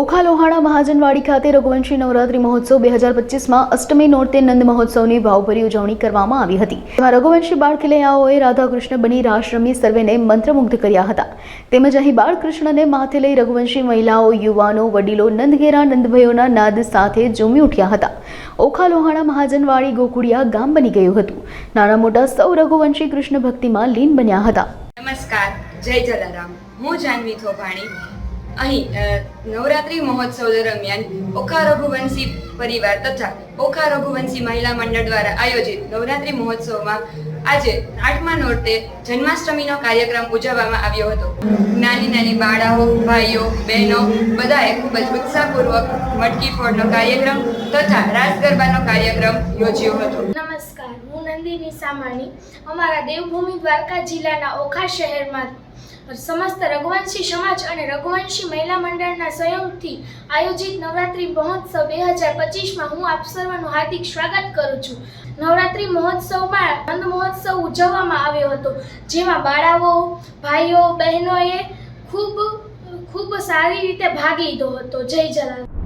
ઓખા લોહાણા મહાજનવાડી ખાતે રઘુવંશી નવરાત્રી મહોત્સવ બે હજાર પચીસમાં અષ્ટમી નોરતે નંદ મહોત્સવની ભાવભરી ઉજવણી કરવામાં આવી હતી. જેમાં રઘુવંશી બાળખિલૈયાઓએ રાધાકૃષ્ણ બની રાસ રમી સર્વેને મંત્રમુગ્ધ કર્યા હતા. તેમજ અહીં બાળકૃષ્ણને માથે લઈ રઘુવંશી મહિલાઓ, યુવાનો, વડીલો, નંદઘેરા નંદભયોના નાદ સાથે ઝૂમી ઉઠ્યા હતા. ઓખા લોહાણા મહાજનવાડી ગોકુળિયા ગામ બની ગયું હતું. નાના મોટા સૌ રઘુવંશી કૃષ્ણ ભક્તિમાં લીન બન્યા હતા. નમસ્કાર, જય જલારામ. હું જાનવી થોભાણી. અહીં નવરાત્રી મહોત્સવ દરમિયાન ઓખા રઘુવંશી પરિવાર તથા ઓખા રઘુવંશી મહિલા મંડળ દ્વારા આયોજિત નવરાત્રી મહોત્સવમાં આજે આઠમા નોરતે જન્માષ્ટમીનો કાર્યક્રમ ઉજવવામાં આવ્યો હતો. નાની નાની બાળાઓ, ભાઈઓ, બહેનો બધાએ ખૂબ જ ઉત્સાહપૂર્વક મટકી ફોડનો કાર્યક્રમ તથા રાસ ગરબાનો કાર્યક્રમ યોજ્યો હતો. નમસ્કાર, હું નંદિની સામાણી. અમારા દેવભૂમિ દ્વારકા જિલ્લાના ઓખા શહેરમાં સમસ્ત રઘુવંશી સમાજ અને રઘુવંશી મહિલા મંડળના સહયોગથી આયોજિત નવરાત્રિ મહોત્સવ બે હજાર પચીસમાં હું આપ સર્વનું હાર્દિક સ્વાગત કરું છું. નવરાત્રિ મહોત્સવમાં નંદ મહોત્સવ ઉજવવામાં આવ્યો હતો, જેમાં બાળાઓ, ભાઈઓ, બહેનોએ ખૂબ ખૂબ સારી રીતે ભાગ લીધો હતો. જય જલારામ